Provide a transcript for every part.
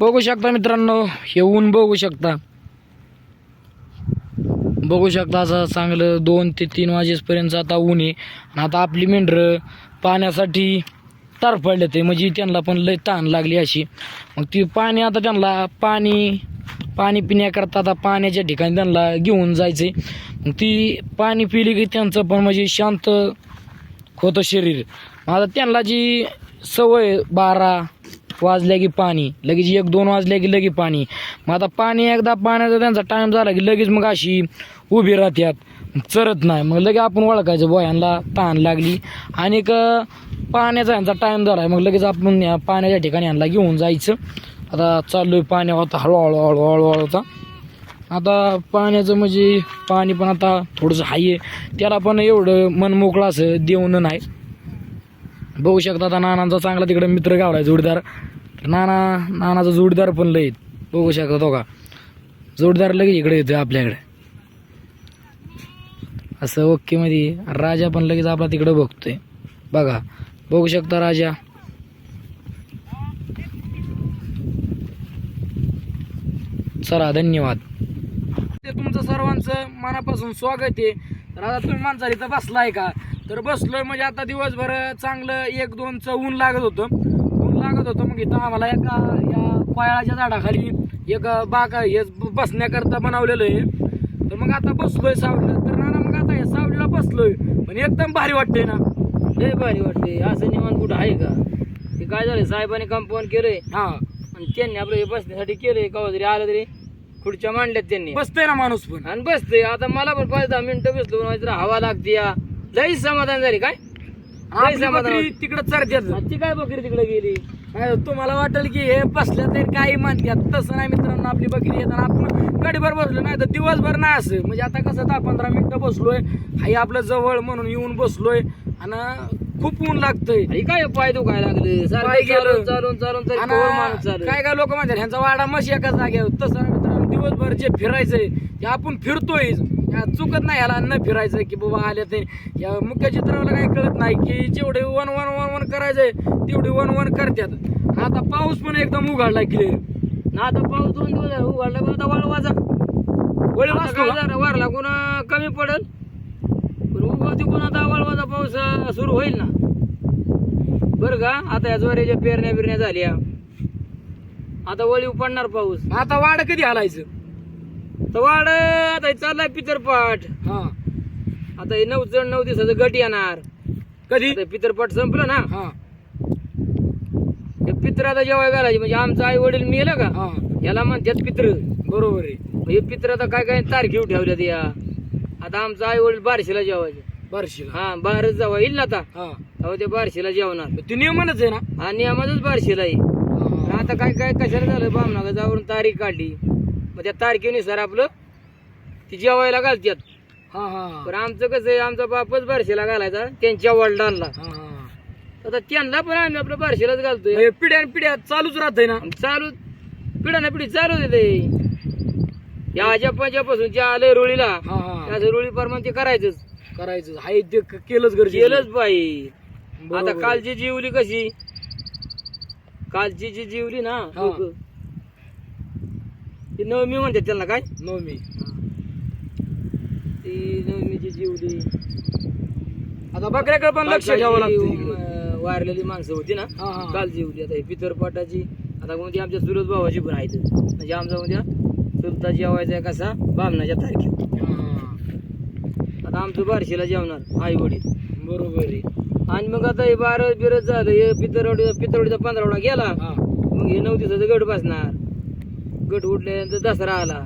बघू शकता मित्रांनो हे ऊन बघू शकता. बघू शकता असं चांगलं दोन ते तीन वाजेपर्यंत आता ऊन आहे. आणि आता आपली मेंढरं पाण्यासाठी तरफडले ते म्हणजे त्यांना पण लय ताण लागली अशी. मग ती पाणी आता त्यांना पाणी पाणी पिण्याकरता आता पाण्याच्या ठिकाणी त्यांना घेऊन जायचे मग ती पाणी पिली की त्यांचं पण म्हणजे शांत होतं शरीर. मग आता त्यांना जी सवय बारा वाजल्या की पाणी लगेच एक दोन वाजल्या की लगे पाणी. मग आता पाणी एकदा पाण्याचा त्यांचा टाईम झाला की लगेच मग अशी उभी राहत्यात. चरत नाही. मग लगे आपण ओळखायचं बोयांना तहान लागली. आणि पाण्याचा यांचा टाईम झाला. मग लगेच आपण पाण्याच्या ठिकाणी यांना घेऊन जायचं. आता चाललोय पाण्या होता हळूहळू हळूहळू हळू होता आता पाण्याचं म्हणजे पाणी पण आता थोडंसं हाय आहे. त्याला पण एवढं मन मोकळं असं देऊन नाही. बघू शकता आता नानांचा चांगला तिकडे मित्र गावला जोडीदार. नाना नानाचा जोडीदार पण लय बघू शकता तो का? जोडीदार लगेच इकडे येतोय आपल्याकडे. असं ओके मध्ये राजा पण लगेच आपला तिकडे बघतोय. बघा बघू शकता राजा. चला धन्यवाद. ते तुमचं सर्वांचं मनापासून स्वागत आहे. तर आता तुम्ही माणसाला इथं बसलाय का? तर बसलोय म्हणजे आता दिवसभर चांगलं एक दोनचं ऊन लागत होतं. ऊन लागत होतं मग इथं आम्हाला एका या कोयाळाच्या झाडाखाली एक बाग हे बसण्याकरता बनवलेलं आहे. तर मग आता बसलोय सावलीला. तर ना मग आता हे सावलीला बसलोय. पण एकदम भारी वाटतंय ना. लय भारी वाटते असं निवांत कुठं आहे का? ते काय झालं साहेबांनी कंपाऊंड केलंय. हा. आणि त्यांनी आपलं हे बसण्यासाठी केलंय. कवा तरी आलं तरी खुर्च्या मांडल्यात त्यांनी. बसतोय ना माणूस पण. आणि बसतोय. आता मला पण पाच दहा मिनिटं बसलो नाहीतर हवा लागते या. लई समाधान झाली काय? लई समाधान. तिकडे आणि ती काय बकरी तिकडे गेली? काय तुम्हाला वाटेल की हे बसल्या तरी काही म्हणतात तसं नाही मित्रांनो आपली बकरी येताना आपण गडीभर बसलो नाही तर दिवसभर नाही असं. म्हणजे आता कसं दहा पंधरा मिनिटं बसलोय. हाई आपलं जवळ म्हणून येऊन बसलोय. आणि खूप ऊन लागतंय. काय पाय दुखायला लागले? पाय सारखं गेलं. चालून चालून चालून तरी आणि कवर माणूस चालू काय काय लोक म्हणतात ह्यांचा वाडा मशी एका जागेवर. तसं नाही मित्रांनो दिवसभर जे फिरायचंय ते आपण फिरतोय चुकत नाही ह्याला न फिरायचं की बाबा आले ते. या मुख्य चित्राला काही कळत नाही की जेवढे वन वन वन वन करायचंय तेवढे वन वन करतात आता पाऊस पण एकदम उघडला क्लिअर ना आता पाऊस दोन दिवस उघडला पण आता वळवाचा वळीव वार लागून कमी पडेल. पण तिकून आता वळवाचा पाऊस सुरू होईल ना. बरं का आता या ज्वारीच्या पेरण्या बिरण्या झाल्या. आता वळीव पडणार पाऊस. आता वाड कधी हालायचं तर वाढ आता चाललाय पितरपाठ हा. आता हे नऊ जण नऊ दिवसाचं गट येणार. कधी? आता पितरपाठ संपलं ना. हा. हे पित्र आता जेवाय घालायचे म्हणजे आमचं आई वडील मेलं का? हा. याला म्हणतात पित्र. बरोबर आहे. हे पित्र आता काय काय तारखेव ठेवल्यात या. आता आमचं आई वडील बारशीला जेवायचे. बारशीला. हा बारच जावा. येईल ना आता? हा. अहो ते बारशीला जेवणार. ते नियमनच आहे ना? हा नियमातच बारशीला येईल. आता काय काय कशाला झालं? बामनागा जाऊन तारीख काढली. मग त्या तारखेनुसार आपलं ती जेवायला घालतात हा हा पण आमचं कसं आहे आमचा बापच बारशीला घालायचा त्यांच्या वडिलांना. आता त्यांना पण आम्ही आपलं बारशीलाच घालतोय. हे पिढ्या पिढ्या चालूच राहतंय ना? चालू पिढ्या ना पिढी चालू देते या आजापासून ज्या आलं रुळीला त्या रुळी प्रमाण ते करायचंच. करायचं हाय ते केलंच गरजेचं. केलंच पाहिजे आता. कालची जीवली कशी? कालची जी जीवली ना ती नवमी म्हणतात त्यांना काय? नवमी. ती नवमीची जीवली आता बकऱ्याकडे पण लक्ष ठेवावं लागतं. अं, वारलेली माणसं होती ना? हा हा. काल जीवली आता ही पितरपाटाची आता उद्या आमच्या सुरत भावाची पण आहेत. म्हणजे आमचा उद्या चुलता जेवायचा आहे कसा? बामणाच्या तारखेवर. हा. आता आमचं बारशीला जेवणार आई वडील. बरोबर आहे. आणि मग आता हे बारा बिरत झालं हे पितरवडी पितरवडीचा पंधरावडा गेला. हा. मग हे नऊ दिवसाचं गट बसणार. गट उठल्यानंतर दसरा आला.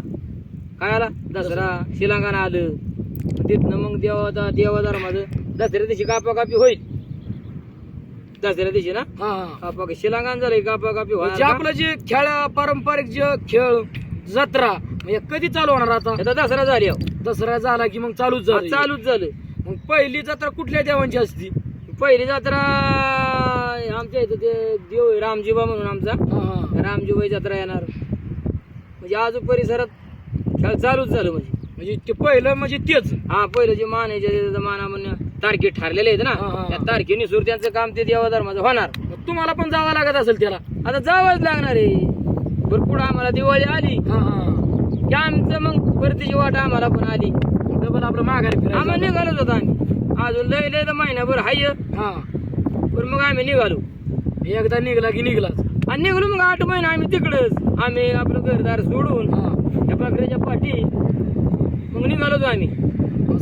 काय आला? दसरा. शिलांगाना आलं. तिथनं मग देवा देवा धर्माचं दसऱ्या दिवशी कापा कापी होईल. दसऱ्या दिवशी ना? कापा शिलांगान झालं कापा कापी म्हणजे आपलं जे खेळ पारंपरिक जे खेळ जत्रा म्हणजे कधी चालू होणार आता? आता दसरा झाली. दसरा झाला की मग चालूच झालं चालूच झालं मग पहिली जत्रा कुठल्या देवांची असती? पहिली जत्रा आमच्या इथं ते देव रामजीबा म्हणून आमचा. रामजीबाई जत्रा येणार. म्हणजे आजू परिसरात खेळ चालूच झालं म्हणजे. म्हणजे ते पहिलं म्हणजे तेच. हा पहिलं जे मान आहे जे माना तारखे ठरलेले आहेत ना हा, हा, हा. त्या तारखेनुसार त्यांचं काम ते देवा धर्माचं होणार. मग तुम्हाला पण जावं लागत असेल त्याला. आता जावंच लागणार आहे. भरपूर आम्हाला दिवाळी आली. हा हा. की आमचं मग परतीची वाट आम्हाला पण आली. डबल आपलं माघारी आम्हाला फिरायचं निघालोच होतो आम्ही. अजून लय लय तर महिनाभर हाय. हा. पण मग आम्ही निघालो. एकदा निघला की निघलाच. आणि निघालो मग आठ महिने आम्ही तिकडच. आम्ही आपलं घरदार सोडून त्या बकऱ्याच्या पाठी मग निघालोच आम्ही.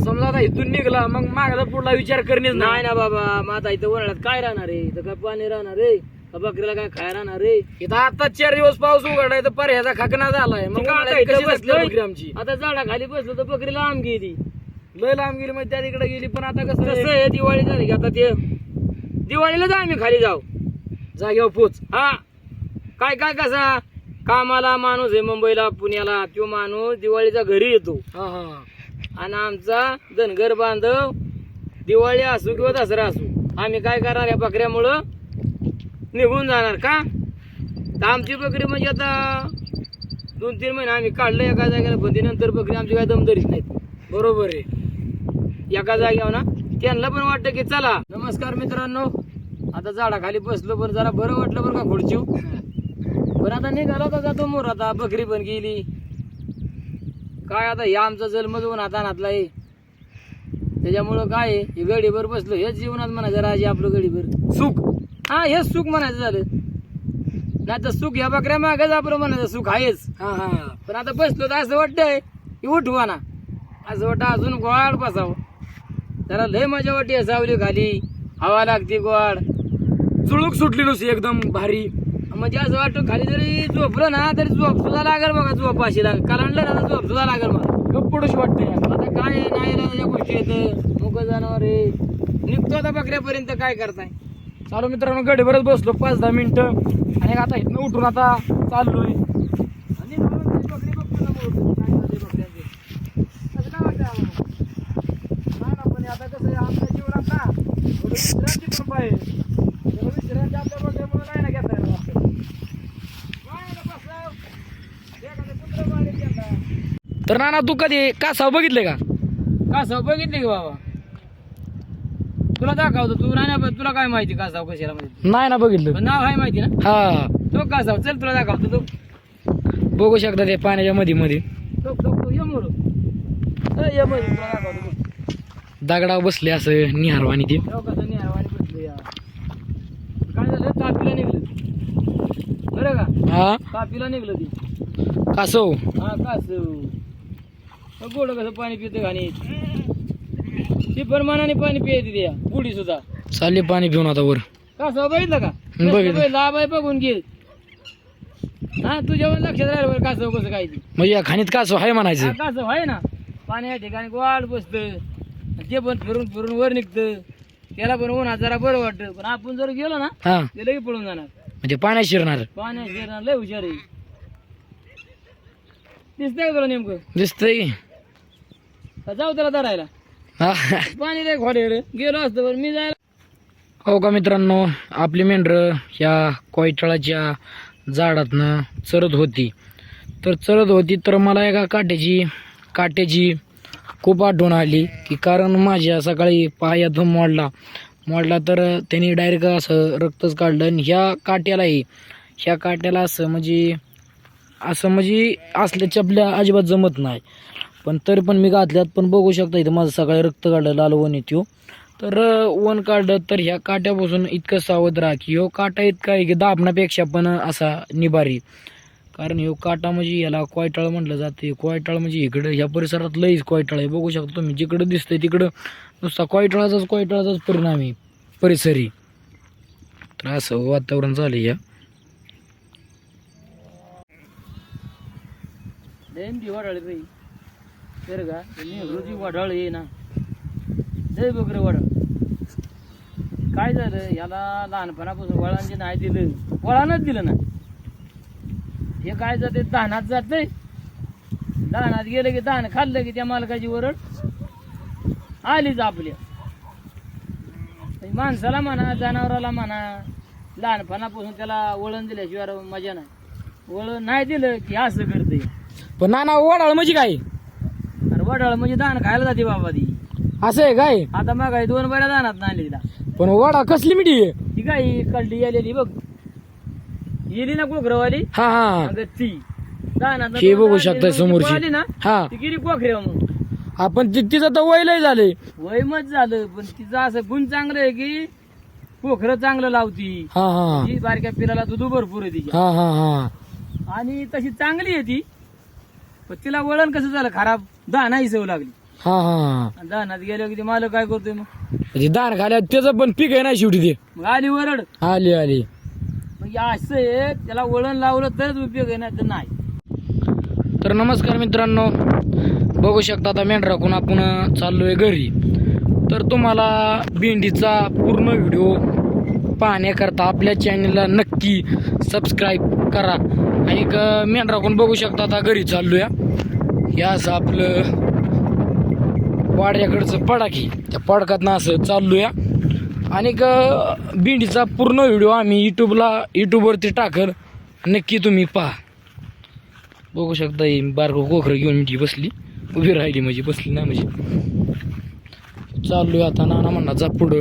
समजा आता इथून निघला मग मागला पुढला विचार करणेच नाही. ना बाबा आता इथं उन्हाळ्यात काय राहणार आहे? इथं काय पाणी राहणार आहे? बकरीला काय खाय राहणार आहे? इथं आता चार दिवस पाऊस उघडलाय तर पर्याचा खाकना झालाय. मग मग आता इथं कशी बसली आमची. तर बकरी लांब गेली. लय लांब गेली मग त्या तिकडे गेली पण आता कसं कसं आहे, दिवाळी झाली आता ते दिवाळीलाच आम्ही खाली जाऊ. जागेवर पोच. हा. काय काय कसा? कामाला माणूस आहे मुंबईला पुण्याला. तो माणूस दिवाळीचा घरी येतो. आणि आमचा धनगर बांधव दिवाळी असू किंवा दसरा असू आम्ही काय करणार? या बकऱ्यामुळं निघून जाणार का? तर आमची बकरी म्हणजे आता दोन तीन महिने आम्ही काढलं एका जागेला बंदी नंतर बकरी आमची काय दमदरीच नाहीत. बरोबर आहे. एका जागेवर ना त्यांना पण वाटतं की चला. नमस्कार मित्रांनो. आता झाडाखाली बसलो पण जरा बरं वाटलं बरं का खुर्चीव पण आता निघाला तर जातो मोर आता बकरी पण गेली. काय आता या आमचा जन्म दोन हातानातला आहे त्याच्यामुळं काय आहे, हे गडीभर बसलो हेच जीवनात म्हणायचं राजे आपलं गडीभर. सुख. हा हेच सुख म्हणायचं झालं. नाही तर सुख ह्या बकऱ्या मागच आपलं म्हणायचं सुख आहेच. हा हा. पण आता बसलो तर असं वाटतंय की उठवा ना असं वाटतं अजून गोड बसावं. त्याला लय मजा वाटते सावली खाली. हवा लागते गोड. चुळूक सुटली नुसती एकदम भारी. म्हणजे असं वाटतं खाली जरी झोपलं ना तरी झोप सुद्धा लागेल बघा झोप अशी लागेल. कालांडलं ना तर झोप सुद्धा लागेल मला गप्पडूशी वाटते आता काय आहे, नाही राहण्याच्या गोष्टी येतं मुक जनावर आहे. निघतो आता बकऱ्यापर्यंत काय करताय? चालू मित्रांनो गडीभरच बसलो पाच दहा मिनिटं. आणि आता इथनं उठून आता चाललोय. आणि ती बकरी बघतो ना मोर. काय झालंय बकऱ्यांचं. असं काय वाटतं आम्हाला? नाही ना, पण आता कसं आहे, थोडी विश्रांती पण पाहिजे तेव्हा विश्रांती आपल्या बघल्यामुळे नाही ना घेता येणार आपल्याला. काय आता बसावं? एखादं कुत्रं मारेल त्यांना. तर नाना तू कधी कासाव बघितले का? कासव बघितली की बाबा. तुला दाखवतो तू ना तुला काय माहिती कासव कशाला माहिती नाही ना बघितलं. पण नाव आहे माहिती ना? हा. तो कासव चल तुला दाखवतो तो. बघू शकता ते पाण्याच्या मध्ये मध्ये तो तो तो ये मोर. ए, ये मोर तुला दाखवतो बसले असं निहारवानी ते. निहारवाणी बसलो या. काय झालं? तापीला निघलं. बरं का? हा? तापीला निघलं ती. कासव. हा कासव. गोड कसं पाणी पिते घाणी ती पण मनाने पाणी पिते त्या बुडी सुद्धा. चालले पाणी पिऊन आता वर. कासव बघितलं का? बघितलं. लाभ आहे बघून घे. हा तुझ्या पण लक्षात राहिलं बरं कासव कसं काय ते. म्हणजे या खाणीत कासव आहे म्हणायचं. हा, कासव आहे ना. पाणी या ठिकाणी गोड बसतं. ते पण फिरून फिरून वर निघतं. त्याला पण उन्हात जरा बरं वाटतं. पण आपण जर गेलो ना हा. ते लगेच पळून जाणार. म्हणजे पाण्यात शिरणार. पाण्यात शिरणार लय हुशार आहे. दिसतंय का तुला नेमकं? दिसतंय. का जाऊ त्याला धरायला? हा. पाणी रे गेलो असतं बरं मी जायला हो का मित्रांनो आपली मेंढरं ह्या कोयतळाच्या झाडातनं चरत होती. तर चरत होती तर मला एका काट्याची काट्याची खूप आठवण आली की कारण माझ्या सकाळी पायातून मोडला. मोडला तर त्यांनी डायरेक्ट असं रक्तच काढलं आणि ह्या काट्यालाही ह्या काट्याला असं म्हणजे असं म्हणजे असल्या चपल्या अजिबात जमत नाही. पण तरी पण मी घातल्यात पण बघू शकता इथं माझं सकाळी रक्त काढलं लाल वन येतो तर वन काढलं तर ह्या काट्यापासून इतकं सावध राहा की ह्यो काटा इतका आहे की दाबण्यापेक्षा पण असा निभारी कारण ह्यो काटा म्हणजे याला कोयटाळ म्हटलं जाते. कोयटाळ म्हणजे इकडं ह्या परिसरात लईच कोयटाळ आहे. बघू शकता तुम्ही जिकडं दिसतंय तिकडं नुसता कोयटाळाचाच कोयटाळाचाच परिणाम आहे परिसरी. तर असं वातावरण झालं या. लयन दिवाळी तर का नेहरूची वडाळ आहे ना. जय बकरे वडाळ. काय झालं याला लहानपणापासून वळांचे नाही दिलं. वळानच दिलं ना हे काय जाते धानात जाते दहानात गेलं की धान खाल्लं की त्या मालकाची वरड आलीच आपल्या. माणसाला म्हणा जनावराला म्हणा लहानपणापासून त्याला वळण दिल्याशिवाय मजा नाही. वळण नाही दिलं की असं करते पण ना ना वडाळ म्हणजे काय? वडाळ म्हणजे दान खायला जाते बाबा ती. असं आहे काय? आता मग दोन बऱ्या दानात तिला. पण वडा कसली मिठी आहे? ती काय कल्डी आलेली बघ. गेली ना कोखरवाली? हा हा. अगं ती. दानात हे बघू शकताय समोरची. आली ना? हा. ती गेली कोखऱ्या मग. आपण ति- तिचं तर वयलंय झाले वयमच झालं पण तिचं असं गुण चांगलं आहे की कोखरं चांगलं लावती. हा हा. ही बारक्या पिराला दुधू भरपूर आहे तिच्या हा हा हा. आणि तशी चांगली आहे ती. पण तिला वळण कसं झालं? खराब दाना ही सवय लागली. हा हा आणि दानात गेल्यावर की ते मालक काय करतोय मग? म्हणजे दान खाल्या त्याचं पण पीक आहे ना शेवटी ते. मग आली वरड. आली आली. मग हे असं आहे त्याला वळण लावलं तरच उपयोग आहे नाही तर नाही. तर नमस्कार मित्रांनो. बघू शकता आता मेंढराकून आपण चाललोय घरी. तर तुम्हाला भेंडीचा पूर्ण व्हिडिओ पाहण्याकरता आपल्या चॅनलला नक्की सबस्क्राईब करा. आणि क- मेंढराकून बघू शकता आता घरी चाललोय. हे असं आपलं वाड्याकडचं पडाकी त्या पडकातनं असं चाललोय. आणि क- भेंडीचा पूर्ण व्हिडिओ आम्ही यूट्यूबला यूट्यूबवरती टाकल. नक्की तुम्ही पहा. बघू शकता ही बारको कोखरं घेऊन मी ती बसली. उभी राहिली म्हणजे बसली ना म्हणजे. चाललो आता नाना म्हणा जा पुढं.